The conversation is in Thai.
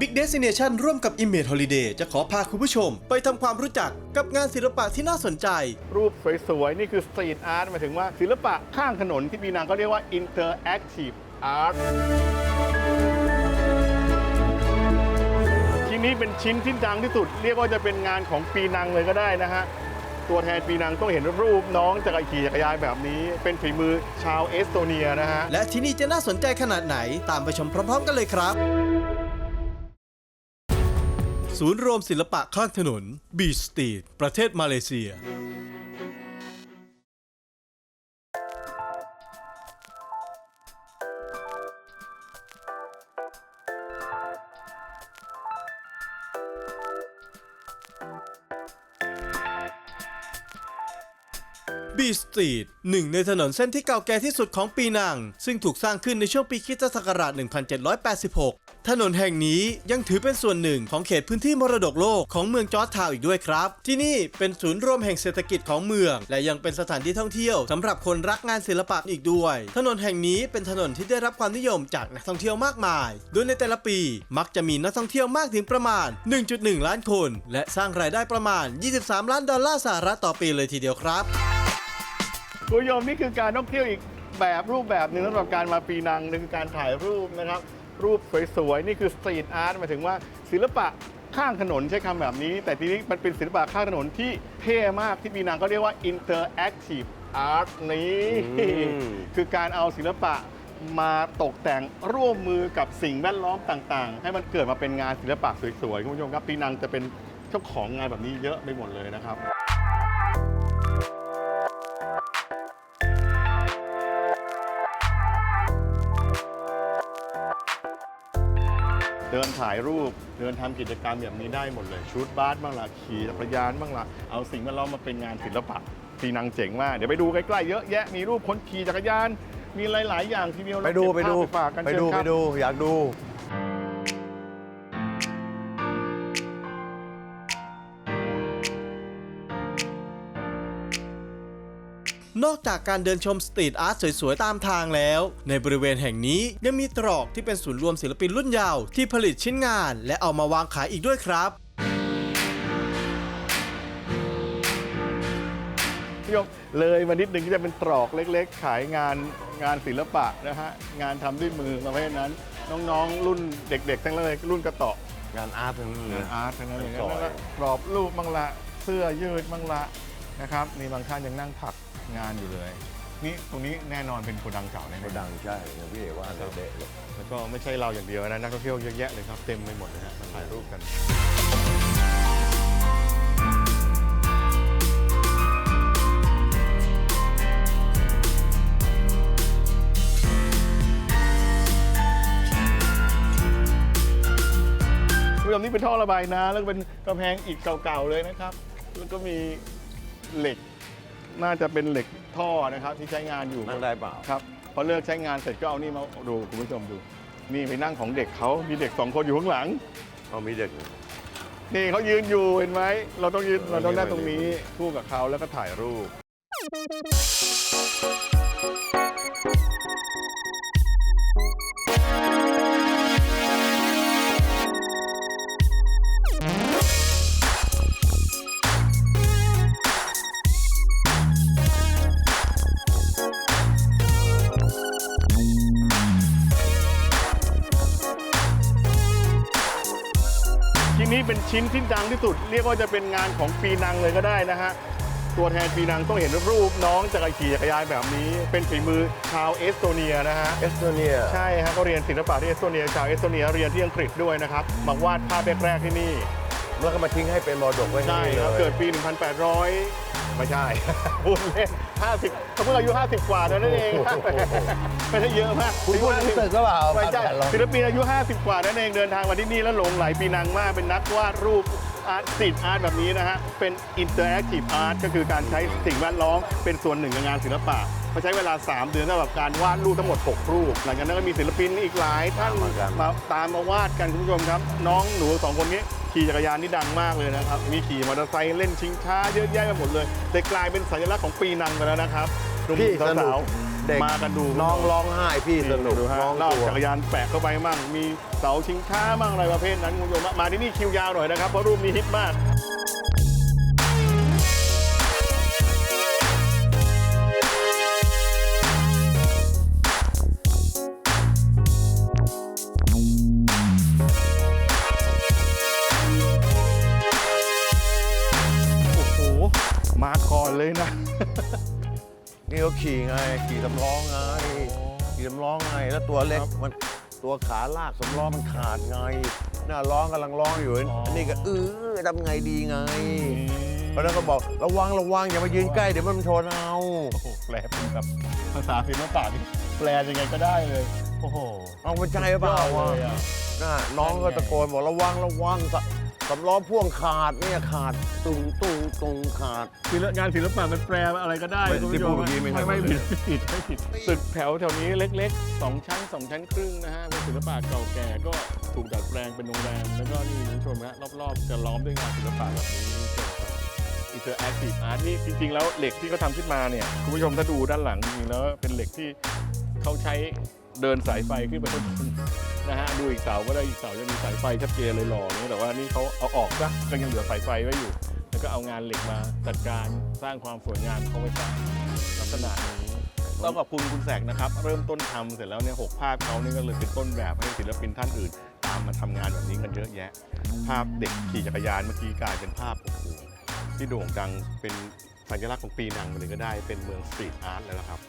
Big Destination ร่วมกับ Image Holiday จะขอพาคุณผู้ชม ไปทำความรู้จักกับงานศิลปะที่น่าสนใจ รูปสวยๆ นี่คือสตรีทอาร์ตหมายถึงว่าศิลปะข้างถนนที่ปีนังก็เรียกว่า interactive art ชิ้นนี้เป็นชิ้นที่ดังที่สุด เรียกว่าจะเป็นงานของปีนังเลยก็ได้นะฮะ ตัวแทนปีนังต้องเห็นรูปน้องจักรขี่จักรยานแบบนี้ เป็นฝีมือชาวเอสโตเนียนะฮะ และที่นี่จะน่าสนใจขนาดไหนตามไปชมพร้อม ๆ กันเลยครับ ศูนย์รวมศิลปะข้างถนน Beach Street ประเทศมาเลเซีย บีสตรีทหนึ่งในถนนเส้นที่เก่าแก่ที่สุดของปีนัง ซึ่งถูกสร้างขึ้นในช่วงปีคริสตศักราช 1786 ถนนแห่งนี้ยังถือเป็นส่วนหนึ่งของเขตพื้นที่มรดกโลกของเมืองจอร์จทาวอีกด้วยครับ ที่นี่เป็นศูนย์รวมแห่งเศรษฐกิจของเมือง และยังเป็นสถานที่ท่องเที่ยวสำหรับคนรักงานศิลปะอีกด้วย ถนนแห่งนี้เป็นถนนที่ได้รับความนิยมจากนักท่องเที่ยวมากมาย โดยในแต่ละปีมักจะมีนักท่องเที่ยวมากถึงประมาณ 1.1 ล้านคน และสร้างรายได้ประมาณ 23 ล้านดอลลาร์สหรัฐต่อปีเลยทีเดียวครับคุณผู้ชมนี่คือการท่องเที่ยวอีกแบบรูปแบบหนึ่งสำหรับการมาปีนังนั่นคือการถ่ายรูปนะครับ รูปสวยๆ นี่คือสตรีทอาร์ตหมายถึงว่าศิลปะข้างถนนใช้คำแบบนี้ แต่ทีนี้มันเป็นศิลปะข้างถนนที่เท่มากที่ปีนังก็เรียกว่า interactive art นี้อืมคือการเอาศิลปะมาตกแต่งร่วมมือกับสิ่งแวดล้อมต่าง ๆ ให้มันเกิดมาเป็นงานศิลปะสวยๆ คุณผู้ชมครับปีนังจะเป็นเจ้าของงานแบบนี้เยอะไปหมดเลยนะครับ เดินถ่ายรูปเดินทำกิจกรรมแบบนี้ได้หมดเลย ชุดบาสบ้างละขี่จักรยานบ้างละเอาสิ่งแวดล้อมมาเป็นงานศิลปะปีนังเจ๋งมากเดี๋ยวไปดูใกล้ๆเยอะแยะมีรูปคนขี่จักรยาน มีหลาย ๆ อย่างทีเดียวไปดูเราไปเก็บดูภาพฝากกันไปเชิญดูคไปรับดูอยากดู นอกจากการเดินชมสตรีทอาร์ตสวยๆ ตามทางแล้ว ในบริเวณแห่งนี้ยังมีตรอกที่เป็นศูนย์รวมศิลปินรุ่นเยาว์ที่ผลิตชิ้นงาน และเอามาวางขายอีกด้วยครับคุณผู้ชมเลยมานิดนึงที่จะเป็นตรอกเล็ก ๆ ขายงานงานศิลปะนะฮะงานทำด้วยมือประเภทนั้น น้องๆ รุ่นเด็ก ๆ ทั้งนั้นเลยรุ่นกระเตาะงานอาร์ตทั้งนั้นเลงายนอาร์ตทั้งนั้นเลยสวยแล้วก็กรอบรูปบ้างละเสื้อยืดบ้างละ นะครับมีบางท่านยังนั่งถักงานอยู่เลย นี่ตรงนี้แน่นอนเป็นโกดังเก่าแน่เขาๆดังใช่อย่างพี่เอกว่าเลยเดะเลยแล้วก็ไม่ใช่เราอย่างเดียวนะนักท่องเที่ยวเยอะแยะเลยครับ เต็มไปหมดเลยฮะมาถ่ายรูปกัน คุณผู้ชมนี่เป็นท่อระบายน้ำแล้วก็เป็นกำแพงอิฐเก่าๆเลยนะครับ แล้วก็มี เหล็ก น่าจะเป็นเหล็กท่อนะครับที่ใช้งานอยู่นั่งได้เปล่า ครับพอเลิกใช้งานเสร็จก็เอานี่มาดูคุณผู้ชมดู นี่ไปนั่งของเด็กเขามีเด็กสองคนอยู่ข้างหลัง เอามีเด็ก นี่เขายืนอยู่เห็นไหมเราต้องยืนเออเราต้องนั่งยืนตรงนี้ยืนคู่กับเขาแล้วก็ถ่ายรูป นนี้เป็นชิ้นที่ดังที่สุด เรียกว่าจะเป็นงานของปีนังเลยก็ได้นะฮะ ตัวแทนปีนังต้องเห็นรูปน้องจักรขี่จักรยานแบบนี้ เป็นฝีมือชาวเอสโตเนียนะฮะ เอสโตเนีย ใช่ฮะก็เรียนศิลปะที่เอสโตเนียชาวเอสโตเนียเรียนที่อังกฤษด้วยนะครับมาวาดภาพแรกๆที่นี่ แล้วก็มาทิ้งให้เป็นมรดกไว้ใช่นี่ครับ เลย เกิดปี 1800 ไม่ใช่ พูดเล่น50เขาเพิ่งอายุ50กว่าเท่านั้นเองไม่ได้เยอะมากคุณพูดรู้สึกก็เปล่าไม่ใช่ผ่านๆลองศิลปินอายุ 50 กว่านั่นเองเดินทางมาที่นี่แล้วหลงไหลปีนังมาก เป็นนักวาดรูปอาร์ตสตรีทอาร์ตแบบนี้นะฮะ เป็นอินเตอร์แอคทีฟอาร์ตก็คือการใช้สิ่งแวดล้อมเป็นส่วนหนึ่งของงานศิลปะเขาใช้เวลา 3 เดือนสำหรับการวาดรูปทั้งหมด 6 รูป หลังจากนั้นก็มีศิลปินอีกหลายท่านเหมือนกันมาตามมาวาดกันคุณผู้ชมครับ น้องหนูสองคนนี้ ขี่จักรยานนี่ดังมากเลยนะครับ มีขี่มอเตอร์ไซค์เล่นชิงช้าเยอะแยะไปหมดเลยแต่กลายเป็นสัญลักษณ์ของปีนังไปแล้วนะครับหนุ่มพี่ๆสนุสากวเด็กมากันดูน้องร้องไห้พี่สนุกดูฮะน้องลากกลัวจักรยานแปะเข้าไปมั่ง มีเสาชิงช้ามั่งอะไรประเภทนั้นคุณผู้ชมมาที่นี่คิวยาวหน่อยนะครับเพราะรูปนี้ฮิตมาก นี่เขาขี่ไง ขี่สำล้อไงขี่สำล้อไง แล้วตัวเล็กครับมันตัวขาลากสำล้อมันขาดไง หน้าร้องกำลังร้องอยู่อ๋ออันนี่ก็เออทำไงดีไงเพราะฉะนั้นก็บอกระวังระวังอย่ามายืนใกล้เดี๋ยวมันชนเอาโอ้โหแปลเป็นแบบภาษาศิลปะนี่แปลยังไงก็ได้เลย โอ้โหเอามันใจหรือเปล่าสุดยอวะดเลยอะน่ะน้องก็ตะโกนบอกระวังระวัง สสำล้อพ่วงขาดเนี่ยขาดตุงตุงตุงขาด ศิลปงานศิลปะมันแปลอะไรก็ได้ไม่คุณที่ผู้ชพูมดเมื่อกี้ไม่ไม่ใช่ ไม่หมดผิดเลยไม่ผิดไม่ผิดตึกแถวแถวนี้เล็กๆสองชั้นสองชั้นครึ่งนะฮะเป็นศิลปะเก่าแก่ก็ถูกดัดแปลงเป็นโรงแรมแล้วก็นี่คุณผู้ชมฮะรอบๆ จะล้อมด้วยงานศิลปะแบบนี้เกี่ยวกับอินเตอร์แอคทีฟอาร์ตนี่จริง ๆ แล้วเหล็กที่เขาทำขึ้นมาเนี่ยคุณผู้ชมถ้าดูด้านหลังจริงๆแล้วเป็นเหล็กที่เขาใช้เดินสายไฟขึ้นไปข้างบน นะฮะดูอีกเสาก็ได้อีกเสาจะมีสายไฟชัดเจนเลยหล่อเนี่ยแต่ว่านี่เขาเอาออกซะก็ยังเหลือสายไฟไว้อยู่ แล้วก็เอางานเหล็กมาจัดการสร้างความสวยงามเขาไว้สร้างลักษณะนี้ต้องขอบคุณคุณแสกนะครับ เริ่มต้นทำเสร็จแล้วเนี่ยหกภาพเขาเนี่ก็เลยเป็นต้นแบบให้ศิลปินท่านอื่น ตามมาทำงานแบบนี้กันเยอะแยะ ภาพเด็กขี่จักรยานเมื่อกี้กลายเป็นภาพโอ้โหที่โด่งดังเป็นสัญลักษณ์ของปีนังไปเลยก็ได้เป็นเมืองสตรีทอาร์ตแล้วล่ะครับ